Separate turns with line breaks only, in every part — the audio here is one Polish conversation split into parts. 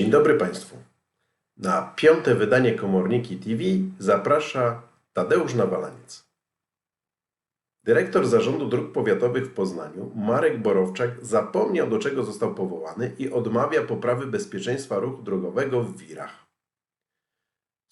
Dzień dobry Państwu. Na piąte wydanie Komorniki TV zaprasza Tadeusz Nawalaniec. Dyrektor Zarządu Dróg Powiatowych w Poznaniu, Marek Borowczak, zapomniał do czego został powołany i odmawia poprawy bezpieczeństwa ruchu drogowego w Wirach.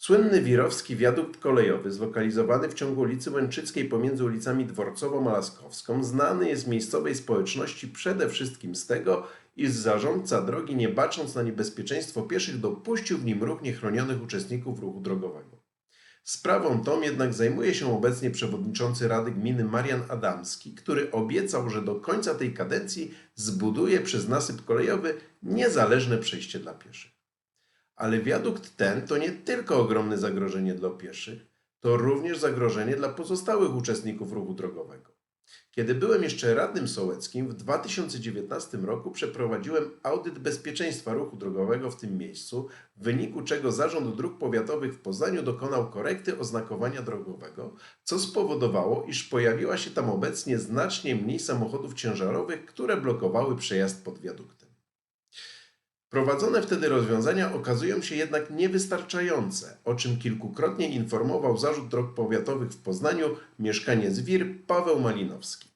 Słynny wirowski wiadukt kolejowy, zlokalizowany w ciągu ulicy Łęczyckiej pomiędzy ulicami Dworcową a Laskowską, znany jest miejscowej społeczności przede wszystkim z tego, iż zarządca drogi, nie bacząc na niebezpieczeństwo pieszych, dopuścił w nim ruch niechronionych uczestników ruchu drogowego. Sprawą tą jednak zajmuje się obecnie przewodniczący Rady Gminy Marian Adamski, który obiecał, że do końca tej kadencji zbuduje przez nasyp kolejowy niezależne przejście dla pieszych. Ale wiadukt ten to nie tylko ogromne zagrożenie dla pieszych, to również zagrożenie dla pozostałych uczestników ruchu drogowego. Kiedy byłem jeszcze radnym sołeckim, w 2019 roku przeprowadziłem audyt bezpieczeństwa ruchu drogowego w tym miejscu, w wyniku czego Zarząd Dróg Powiatowych w Poznaniu dokonał korekty oznakowania drogowego, co spowodowało, iż pojawiła się tam obecnie znacznie mniej samochodów ciężarowych, które blokowały przejazd pod wiaduktem. Prowadzone wtedy rozwiązania okazują się jednak niewystarczające, o czym kilkukrotnie informował Zarząd Dróg Powiatowych w Poznaniu mieszkaniec WIR Paweł Malinowski.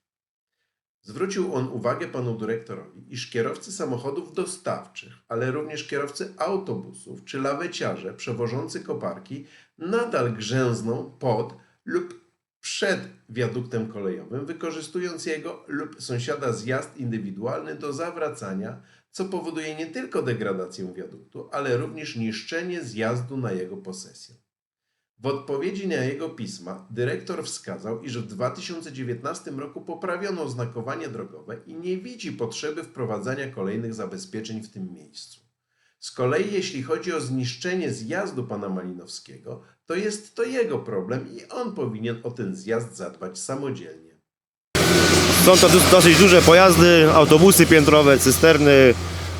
Zwrócił on uwagę panu dyrektorowi, iż kierowcy samochodów dostawczych, ale również kierowcy autobusów czy laweciarze przewożący koparki nadal grzęzną pod lub przed wiaduktem kolejowym, wykorzystując jego lub sąsiada zjazd indywidualny do zawracania, co powoduje nie tylko degradację wiaduktu, ale również niszczenie zjazdu na jego posesję. W odpowiedzi na jego pisma dyrektor wskazał, iż w 2019 roku poprawiono oznakowanie drogowe i nie widzi potrzeby wprowadzania kolejnych zabezpieczeń w tym miejscu. Z kolei jeśli chodzi o zniszczenie zjazdu pana Malinowskiego, to jest to jego problem i on powinien o ten zjazd zadbać samodzielnie.
Są to dos- dosyć duże pojazdy, autobusy piętrowe, cysterny,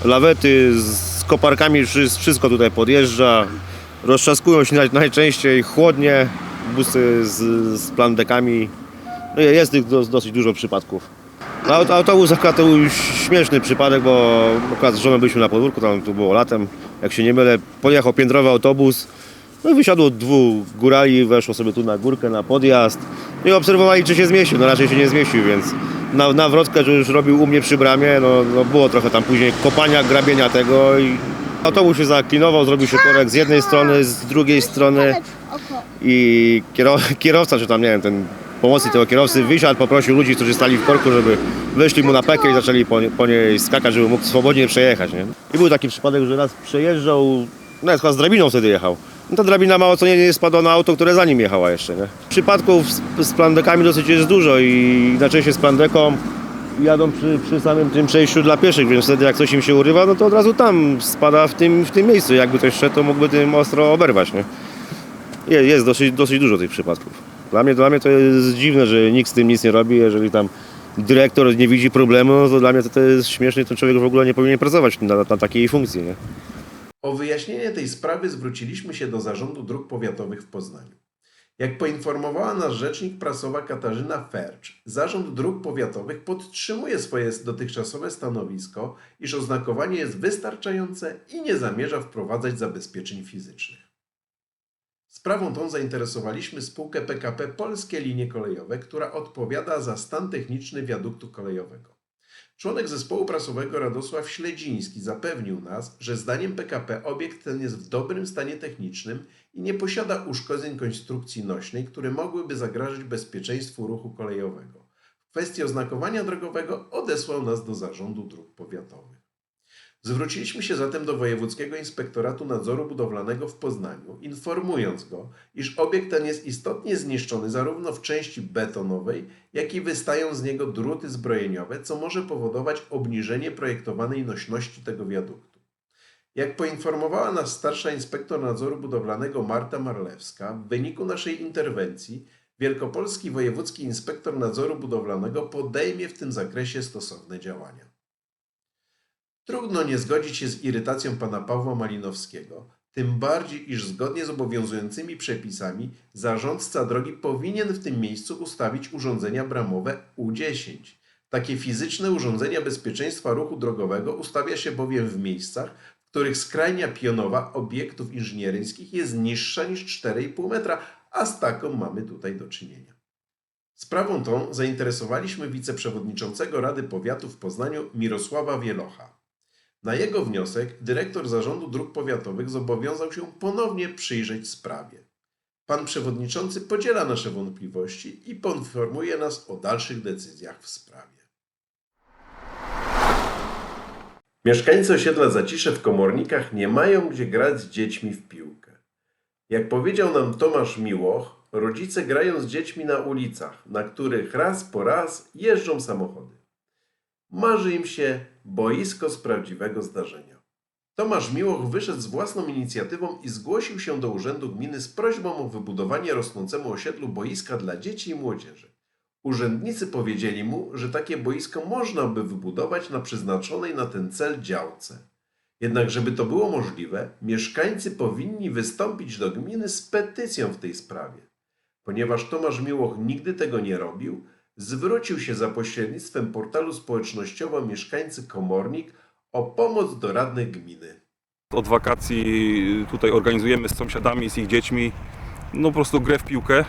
lawety z koparkami, wszy- wszystko tutaj podjeżdża. Roztrzaskują się naj- najczęściej chłodnie, busy z, z plandekami. No jest tych dos- dosyć dużo przypadków. Autobus akurat to był śmieszny przypadek, bo akurat z żoną byliśmy na podwórku, tam tu było latem, jak się nie mylę, pojechał piętrowy autobus, no wysiadło dwóch górali, weszło sobie tu na górkę, na podjazd no i obserwowali, czy się zmieścił. No raczej się nie zmieścił, więc na, na wrotkę, że już robił u mnie przy bramie, no, no było trochę tam później kopania, grabienia tego i autobus się zaklinował, zrobił się korek z jednej strony, z drugiej strony i kierow, kierowca, czy tam nie wiem, ten pomocnik tego kierowcy wysiadł, poprosił ludzi, którzy stali w korku, żeby wyszli mu na pekę i zaczęli po, po niej skakać, żeby mógł swobodnie przejechać. Nie? I był taki przypadek, że raz przejeżdżał, nawet chyba z drabiną wtedy jechał. No ta drabina mało co nie, nie spadła na auto, które za nim jechała jeszcze. Nie? Przypadków z, z plandekami dosyć jest dużo i najczęściej z plandeką jadą przy, przy samym tym przejściu dla pieszych, więc wtedy jak coś im się urywa, no to od razu tam spada w tym, w tym miejscu. Jakby ktoś szedł, to mógłby tym ostro oberwać. Nie? Jest, jest dosyć, dosyć dużo tych przypadków. Dla mnie, dla mnie to jest dziwne, że nikt z tym nic nie robi. Jeżeli tam dyrektor nie widzi problemu, no to dla mnie to, to jest śmieszne ten człowiek w ogóle nie powinien pracować na, na takiej funkcji. Nie?
O wyjaśnienie tej sprawy zwróciliśmy się do Zarządu Dróg Powiatowych w Poznaniu. Jak poinformowała nas rzecznik prasowa Katarzyna Fercz, Zarząd Dróg Powiatowych podtrzymuje swoje dotychczasowe stanowisko, iż oznakowanie jest wystarczające i nie zamierza wprowadzać zabezpieczeń fizycznych. Sprawą tą zainteresowaliśmy spółkę PKP Polskie Linie Kolejowe, która odpowiada za stan techniczny wiaduktu kolejowego. Członek zespołu prasowego Radosław Śledziński zapewnił nas, że zdaniem PKP obiekt ten jest w dobrym stanie technicznym i nie posiada uszkodzeń konstrukcji nośnej, które mogłyby zagrażać bezpieczeństwu ruchu kolejowego. W kwestii oznakowania drogowego odesłał nas do Zarządu Dróg Powiatowych. Zwróciliśmy się zatem do Wojewódzkiego Inspektoratu Nadzoru Budowlanego w Poznaniu, informując go, iż obiekt ten jest istotnie zniszczony zarówno w części betonowej, jak i wystają z niego druty zbrojeniowe, co może powodować obniżenie projektowanej nośności tego wiaduktu. Jak poinformowała nas starsza inspektor nadzoru budowlanego Marta Marlewska, w wyniku naszej interwencji Wielkopolski Wojewódzki Inspektor Nadzoru Budowlanego podejmie w tym zakresie stosowne działania. Trudno nie zgodzić się z irytacją pana Pawła Malinowskiego, tym bardziej, iż zgodnie z obowiązującymi przepisami zarządca drogi powinien w tym miejscu ustawić urządzenia bramowe U10. Takie fizyczne urządzenia bezpieczeństwa ruchu drogowego ustawia się bowiem w miejscach, w których skrajnia pionowa obiektów inżynieryjskich jest niższa niż 4,5 metra, a z taką mamy tutaj do czynienia. Sprawą tą zainteresowaliśmy wiceprzewodniczącego Rady Powiatu w Poznaniu Mirosława Wielocha. Na jego wniosek dyrektor Zarządu Dróg Powiatowych zobowiązał się ponownie przyjrzeć sprawie. Pan przewodniczący podziela nasze wątpliwości i poinformuje nas o dalszych decyzjach w sprawie. Mieszkańcy osiedla Zacisze w Komornikach nie mają gdzie grać z dziećmi w piłkę. Jak powiedział nam Tomasz Miłoch, rodzice grają z dziećmi na ulicach, na których raz po raz jeżdżą samochody. Marzy im się boisko z prawdziwego zdarzenia. Tomasz Miłoch wyszedł z własną inicjatywą i zgłosił się do Urzędu Gminy z prośbą o wybudowanie rosnącemu osiedlu boiska dla dzieci i młodzieży. Urzędnicy powiedzieli mu, że takie boisko można by wybudować na przeznaczonej na ten cel działce. Jednak, żeby to było możliwe, mieszkańcy powinni wystąpić do gminy z petycją w tej sprawie. Ponieważ Tomasz Miłoch nigdy tego nie robił, zwrócił się za pośrednictwem portalu społecznościowo Mieszkańcy Komornik o pomoc do radnych gminy.
Od wakacji tutaj organizujemy z sąsiadami, z ich dziećmi, no po prostu grę w piłkę.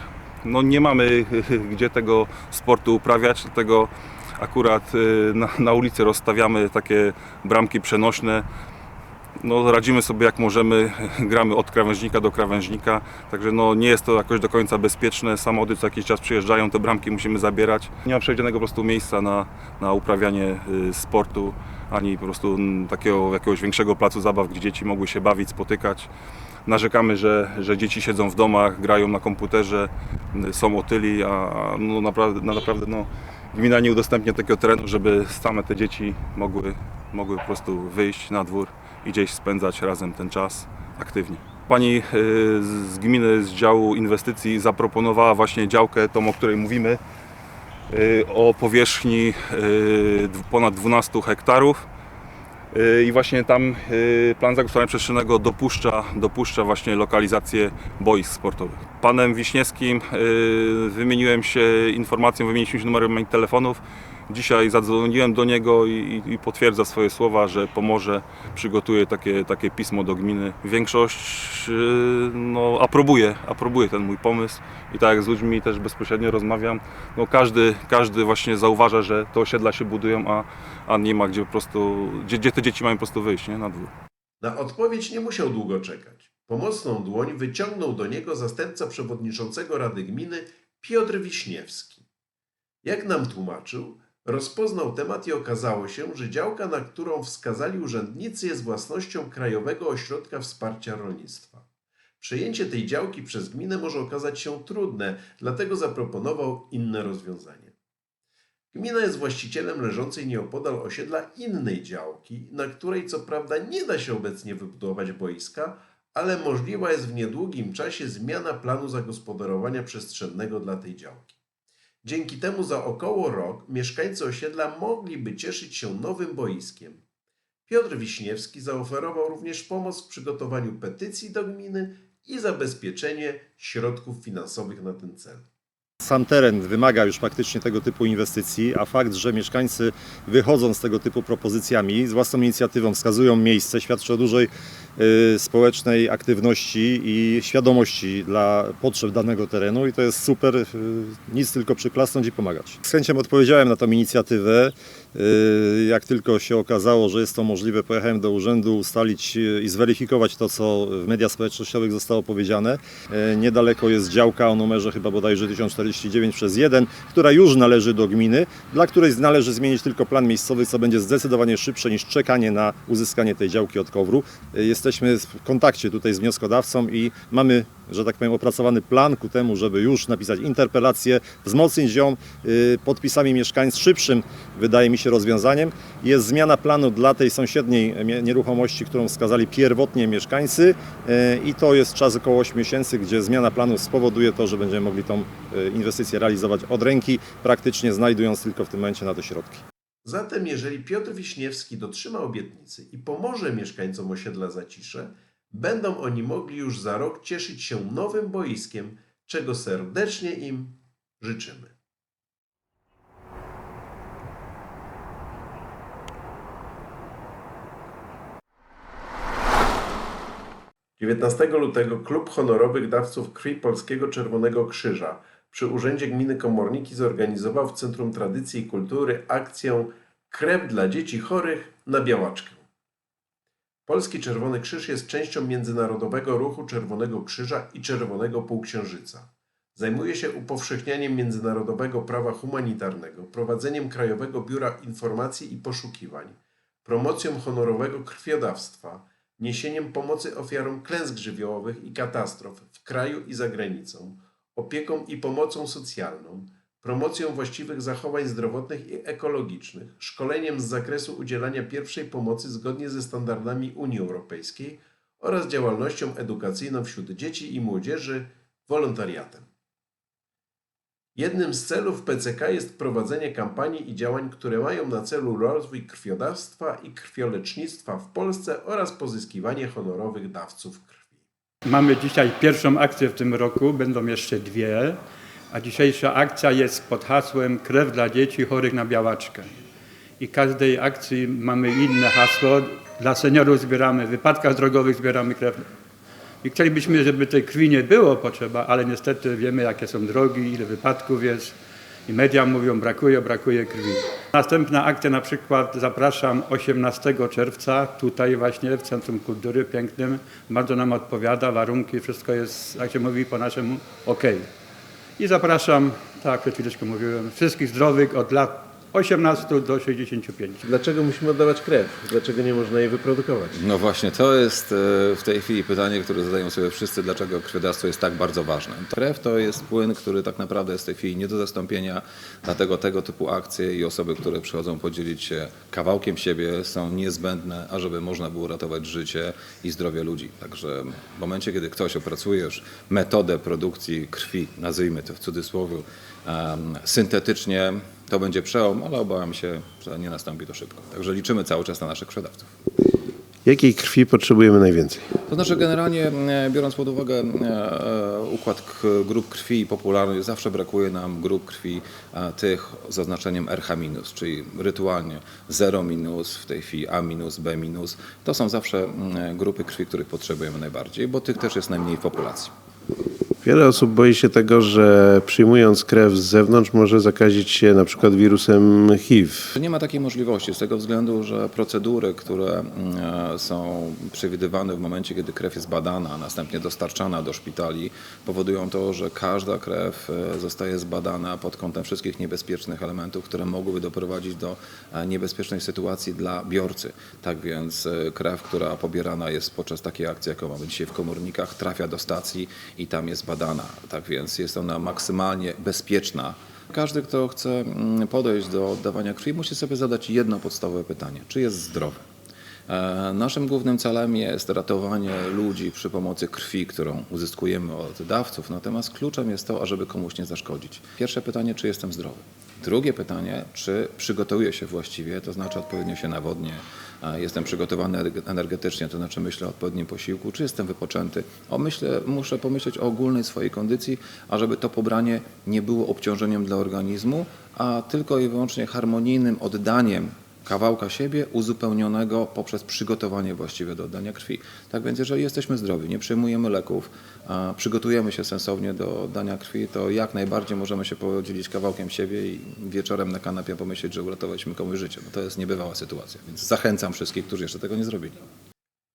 No nie mamy gdzie tego sportu uprawiać, dlatego akurat y, na, na ulicy rozstawiamy takie bramki przenośne. No radzimy sobie jak możemy, gramy od krawężnika do krawężnika, także no nie jest to jakoś do końca bezpieczne. Samochody co jakiś czas przyjeżdżają, te bramki musimy zabierać. Nie ma przewidzianego po prostu miejsca na, na uprawianie y, sportu, ani po prostu mm, takiego jakiegoś większego placu zabaw, gdzie dzieci mogły się bawić, spotykać. Narzekamy, że, że dzieci siedzą w domach, grają na komputerze, y, są otyli, a no naprawdę, no naprawdę no, gmina nie udostępnia takiego terenu, żeby same te dzieci mogły, mogły po prostu wyjść na dwór i gdzieś spędzać razem ten czas aktywnie. Pani y, z gminy, z działu inwestycji zaproponowała właśnie działkę, tą o której mówimy, y, o powierzchni y, ponad 12 hektarów. I właśnie tam plan zagospodarowania przestrzennego dopuszcza, dopuszcza właśnie lokalizację boisk sportowych. Panem Wiśniewskim wymieniłem się informacją, wymieniliśmy się numerem telefonów. Dzisiaj zadzwoniłem do niego i, i potwierdza swoje słowa, że pomoże, przygotuje takie, takie pismo do gminy. Większość y, no, aprobuje, aprobuje ten mój pomysł i tak jak z ludźmi też bezpośrednio rozmawiam, no każdy, każdy właśnie zauważa, że te osiedla się budują, a, a nie ma gdzie po prostu, gdzie, gdzie te dzieci mają po prostu wyjść nie, na dwór.
Na odpowiedź nie musiał długo czekać. Pomocną dłoń wyciągnął do niego zastępca przewodniczącego Rady Gminy Piotr Wiśniewski. Jak nam tłumaczył, rozpoznał temat i okazało się, że działka, na którą wskazali urzędnicy, jest własnością Krajowego Ośrodka Wsparcia Rolnictwa. Przejęcie tej działki przez gminę może okazać się trudne, dlatego zaproponował inne rozwiązanie. Gmina jest właścicielem leżącej nieopodal osiedla innej działki, na której co prawda nie da się obecnie wybudować boiska, ale możliwa jest w niedługim czasie zmiana planu zagospodarowania przestrzennego dla tej działki. Dzięki temu za około rok mieszkańcy osiedla mogliby cieszyć się nowym boiskiem. Piotr Wiśniewski zaoferował również pomoc w przygotowaniu petycji do gminy i zabezpieczenie środków finansowych na ten cel.
Sam teren wymaga już faktycznie tego typu inwestycji, a fakt, że mieszkańcy wychodzą z tego typu propozycjami, z własną inicjatywą wskazują miejsce, świadczy o dużej społecznej aktywności i świadomości dla potrzeb danego terenu i to jest super, y, nic tylko przyklasnąć i pomagać. Z chęcią odpowiedziałem na tą inicjatywę. Y, Jak tylko się okazało, że jest to możliwe, pojechałem do urzędu ustalić y, i zweryfikować to, co w mediach społecznościowych zostało powiedziane. Y, Niedaleko jest działka o numerze chyba bodajże 1049 przez 1, która już należy do gminy, dla której należy zmienić tylko plan miejscowy, co będzie zdecydowanie szybsze niż czekanie na uzyskanie tej działki od KOWR-u. Y, Jesteśmy w kontakcie tutaj z wnioskodawcą i mamy, że tak powiem, opracowany plan ku temu, żeby już napisać interpelację, wzmocnić ją y, podpisami mieszkańców. Szybszym, wydaje mi się, rozwiązaniem jest zmiana planu dla tej sąsiedniej nieruchomości, którą wskazali pierwotnie mieszkańcy y, i to jest czas około 8 miesięcy, gdzie zmiana planu spowoduje to, że będziemy mogli tą y, inwestycję realizować od ręki, praktycznie znajdując tylko w tym momencie na to środki.
Zatem, jeżeli Piotr Wiśniewski dotrzyma obietnicy i pomoże mieszkańcom osiedla Zacisze, będą oni mogli już za rok cieszyć się nowym boiskiem, czego serdecznie im życzymy. 19 lutego Klub Honorowych Dawców Krwi Polskiego Czerwonego Krzyża przy Urzędzie Gminy Komorniki zorganizował w Centrum Tradycji i Kultury akcję Krew dla dzieci chorych na białaczkę. Polski Czerwony Krzyż jest częścią międzynarodowego ruchu Czerwonego Krzyża i Czerwonego Półksiężyca. Zajmuje się upowszechnianiem międzynarodowego prawa humanitarnego, prowadzeniem Krajowego Biura Informacji i Poszukiwań, promocją honorowego krwiodawstwa, niesieniem pomocy ofiarom klęsk żywiołowych i katastrof w kraju i za granicą, opieką i pomocą socjalną, promocją właściwych zachowań zdrowotnych i ekologicznych, szkoleniem z zakresu udzielania pierwszej pomocy zgodnie ze standardami Unii Europejskiej oraz działalnością edukacyjną wśród dzieci i młodzieży, wolontariatem. Jednym z celów PCK jest prowadzenie kampanii i działań, które mają na celu rozwój krwiodawstwa i krwiolecznictwa w Polsce oraz pozyskiwanie honorowych dawców krwi.
Mamy dzisiaj pierwszą akcję w tym roku, będą jeszcze dwie, a dzisiejsza akcja jest pod hasłem Krew dla dzieci chorych na białaczkę. I każdej akcji mamy inne hasło. Dla seniorów zbieramy, w wypadkach drogowych zbieramy krew. I chcielibyśmy, żeby tej krwi nie było potrzeba, ale niestety wiemy, jakie są drogi, ile wypadków jest. I media mówią, brakuje, brakuje krwi. Następna akcja na przykład zapraszam 18 czerwca tutaj właśnie w Centrum Kultury pięknym. Bardzo nam odpowiada, warunki, wszystko jest, jak się mówi po naszemu, ok. I zapraszam, tak przed chwileczką mówiłem, wszystkich zdrowych od lat 18 do 65.
Dlaczego musimy oddawać krew? Dlaczego nie można jej wyprodukować?
No właśnie, to jest e, w tej chwili pytanie, które zadają sobie wszyscy, dlaczego krwiodawstwo jest tak bardzo ważne. Krew to jest płyn, który tak naprawdę jest w tej chwili nie do zastąpienia, dlatego tego typu akcje i osoby, które przychodzą podzielić się kawałkiem siebie są niezbędne, ażeby można było ratować życie i zdrowie ludzi. Także w momencie, kiedy ktoś opracuje już metodę produkcji krwi, nazwijmy to w cudzysłowie, syntetycznie, to będzie przełom, ale obawiam się, że nie nastąpi to szybko. Także liczymy cały czas na naszych krwiodawców.
Jakiej krwi potrzebujemy najwięcej?
To znaczy generalnie e, biorąc pod uwagę e, e, układ grup krwi popularnych, zawsze brakuje nam grup krwi e, tych z oznaczeniem RH-, czyli rytualnie 0 minus, w tej chwili A minus, B minus. To są zawsze mm, grupy krwi, których potrzebujemy najbardziej, bo tych też jest najmniej w populacji.
Wiele osób boi się tego, że przyjmując krew z zewnątrz może zakazić się na przykład wirusem HIV.
Nie ma takiej możliwości z tego względu, że procedury, które mm, e, są przewidywane w momencie, kiedy krew jest badana, a następnie dostarczana do szpitali, powodują to, że każda krew e, zostaje zbadana pod kątem wszystkich niebezpiecznych elementów, które mogłyby doprowadzić do e, niebezpiecznej sytuacji dla biorcy. Tak więc krew, która pobierana jest podczas takiej akcji, jaką mamy dzisiaj w komornikach, trafia do stacji i tam jest badana. Tak więc jest ona maksymalnie bezpieczna. Każdy, kto chce mm, podejść do oddawania krwi, musi sobie zadać jedno podstawowe pytanie: czy jest zdrowy? E, Naszym głównym celem jest ratowanie ludzi przy pomocy krwi, którą uzyskujemy od dawców, natomiast kluczem jest to, ażeby komuś nie zaszkodzić. Pierwsze pytanie, czy jestem zdrowy? Drugie pytanie, czy przygotowuję się właściwie, to znaczy odpowiednio się nawodnię, jestem przygotowany energe- energetycznie, to znaczy myślę o odpowiednim posiłku, czy jestem wypoczęty. O myślę, muszę pomyśleć o ogólnej swojej kondycji, ażeby to pobranie nie było obciążeniem dla organizmu, a tylko i wyłącznie harmonijnym oddaniem kawałka siebie uzupełnionego poprzez przygotowanie właściwe do oddania krwi. Tak więc jeżeli jesteśmy zdrowi, nie przyjmujemy leków, przygotujemy się sensownie do oddania krwi, to jak najbardziej możemy się podzielić kawałkiem siebie i wieczorem na kanapie pomyśleć, że uratowaliśmy komuś życie. No to jest niebywała sytuacja, więc zachęcam wszystkich, którzy jeszcze tego nie zrobili.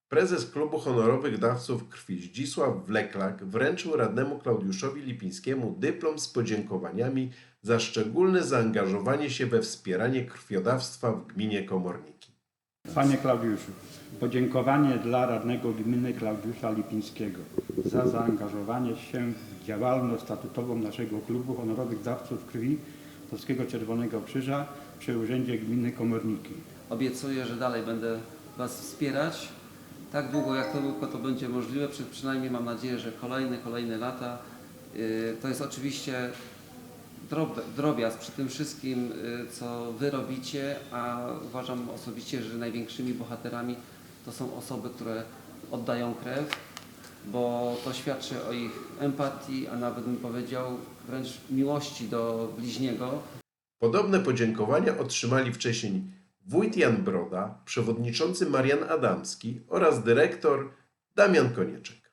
Prezes Klubu Honorowych Dawców Krwi Zdzisław Wleklak wręczył radnemu Klaudiuszowi Lipińskiemu dyplom z podziękowaniami za szczególne zaangażowanie się we wspieranie krwiodawstwa w gminie Komorniki.
Panie Klaudiuszu, podziękowanie dla radnego gminy Klaudiusza Lipińskiego za zaangażowanie się w działalność statutową naszego klubu honorowych dawców krwi Polskiego Czerwonego Krzyża przy Urzędzie Gminy Komorniki.
Obiecuję, że dalej będę Was wspierać. Tak długo, jak to tylko to będzie możliwe, przy, przynajmniej mam nadzieję, że kolejne, kolejne lata. Yy, To jest oczywiście drob, drobiazg przy tym wszystkim, yy, co Wy robicie, a uważam osobiście, że największymi bohaterami to są osoby, które oddają krew, bo to świadczy o ich empatii, a nawet bym powiedział wręcz miłości do bliźniego,
Podobne podziękowania otrzymali wcześniej wójt Jan Broda, przewodniczący Marian Adamski oraz dyrektor Damian Konieczek.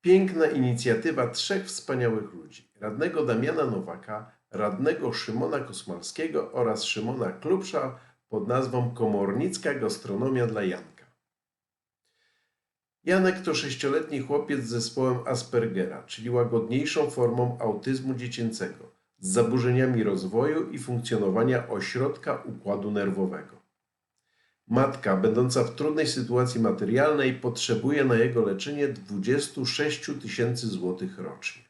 Piękna inicjatywa trzech wspaniałych ludzi. Radnego Damiana Nowaka, radnego Szymona Kosmalskiego oraz Szymona Klubsza pod nazwą Komornicka Gastronomia dla Janka. Janek to sześcioletni chłopiec z zespołem Aspergera, czyli łagodniejszą formą autyzmu dziecięcego, z zaburzeniami rozwoju i funkcjonowania ośrodka układu nerwowego. Matka, będąca w trudnej sytuacji materialnej, potrzebuje na jego leczenie 26 tysięcy złotych rocznie.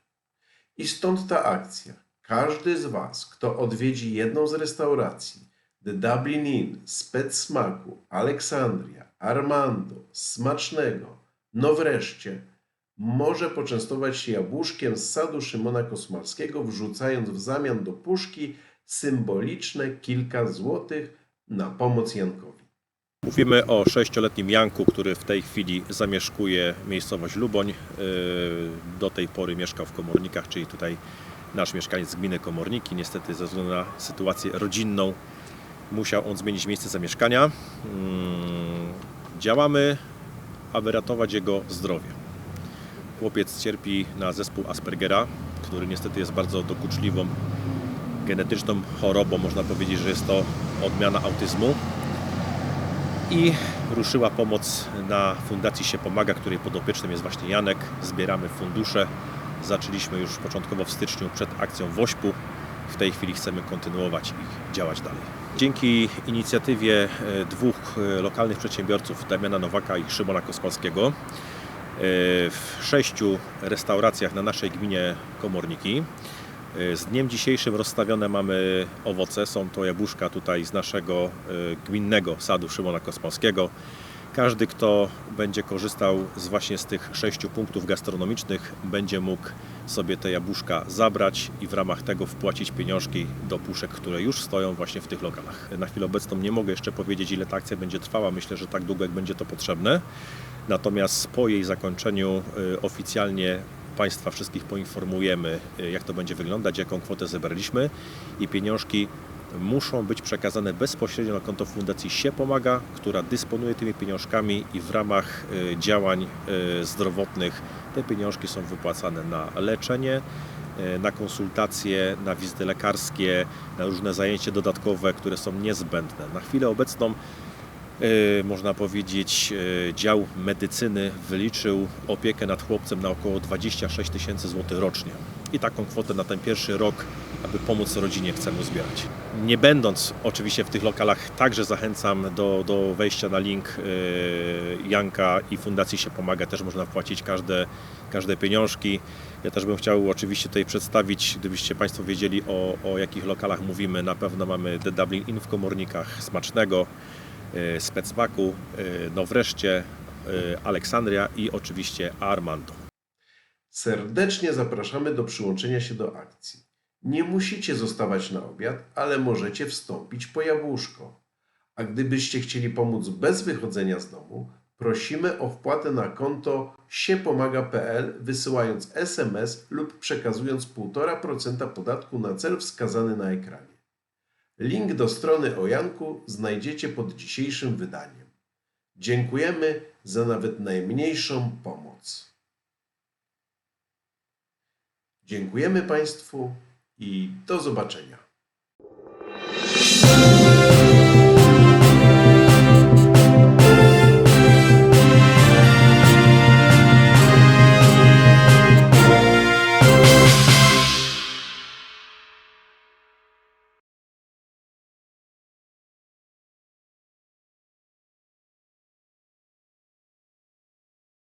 I stąd ta akcja. Każdy z Was, kto odwiedzi jedną z restauracji The Dublin Inn, Spec Smaku, Aleksandria, Armando, Smacznego, no wreszcie, może poczęstować się jabłuszkiem z sadu Szymona Kosmalskiego, wrzucając w zamian do puszki symboliczne kilka złotych na pomoc Jankowi.
Mówimy o sześcioletnim Janku, który w tej chwili zamieszkuje miejscowość Luboń. Yy, Do tej pory mieszkał w Komornikach, czyli tutaj nasz mieszkaniec gminy Komorniki. Niestety ze względu na sytuację rodzinną musiał on zmienić miejsce zamieszkania. Mm, Działamy, aby ratować jego zdrowie. Chłopiec cierpi na zespół Aspergera, który niestety jest bardzo dokuczliwą genetyczną chorobą. Można powiedzieć, że jest to odmiana autyzmu i ruszyła pomoc na Fundacji Się Pomaga, której podopiecznym jest właśnie Janek. Zbieramy fundusze. Zaczęliśmy już początkowo w styczniu przed akcją Wośpu. W tej chwili chcemy kontynuować i działać dalej. Dzięki inicjatywie e, dwóch e, lokalnych przedsiębiorców, Damiana Nowaka i Szymona Kospalskiego, w sześciu restauracjach na naszej gminie Komorniki z dniem dzisiejszym rozstawione mamy owoce. Są to jabłuszka tutaj z naszego e, gminnego sadu Szymona Kosmowskiego. Każdy, kto będzie korzystał z właśnie z tych sześciu punktów gastronomicznych, będzie mógł sobie te jabłuszka zabrać i w ramach tego wpłacić pieniążki do puszek, które już stoją właśnie w tych lokalach. Na chwilę obecną nie mogę jeszcze powiedzieć, ile ta akcja będzie trwała. Myślę, że tak długo, jak będzie to potrzebne. Natomiast po jej zakończeniu y, oficjalnie Państwa wszystkich poinformujemy, y, jak to będzie wyglądać, jaką kwotę zebraliśmy i pieniążki muszą być przekazane bezpośrednio na konto Fundacji Się Pomaga, która dysponuje tymi pieniążkami i w ramach y, działań zdrowotnych te pieniążki są wypłacane na leczenie, na konsultacje, na wizyty lekarskie, na różne zajęcia dodatkowe, które są niezbędne. Na chwilę obecną można powiedzieć, e, dział medycyny wyliczył opiekę nad chłopcem na około 26 tysięcy złotych rocznie. I taką kwotę na ten pierwszy rok, aby pomóc rodzinie, chcemy zbierać. Nie będąc oczywiście w tych lokalach, także zachęcam do, do wejścia na link e, Janka i Fundacji Się Pomaga. Też można wpłacić każde, każde pieniążki. Ja też bym chciał oczywiście tutaj przedstawić, gdybyście Państwo wiedzieli o, o jakich lokalach mówimy. Na pewno mamy The Dublin Inn w Komornikach, Smacznego, e, Specmaku, e, no wreszcie e, Aleksandria i oczywiście Armando.
Serdecznie zapraszamy do przyłączenia się do akcji. Nie musicie zostawać na obiad, ale możecie wstąpić po jabłuszko. A gdybyście chcieli pomóc bez wychodzenia z domu, prosimy o wpłatę na konto siepomaga.pl wysyłając SMS lub przekazując 1,5% podatku na cel wskazany na ekranie. Link do strony o Janku znajdziecie pod dzisiejszym wydaniem. Dziękujemy za nawet najmniejszą pomoc. Dziękujemy Państwu i do zobaczenia.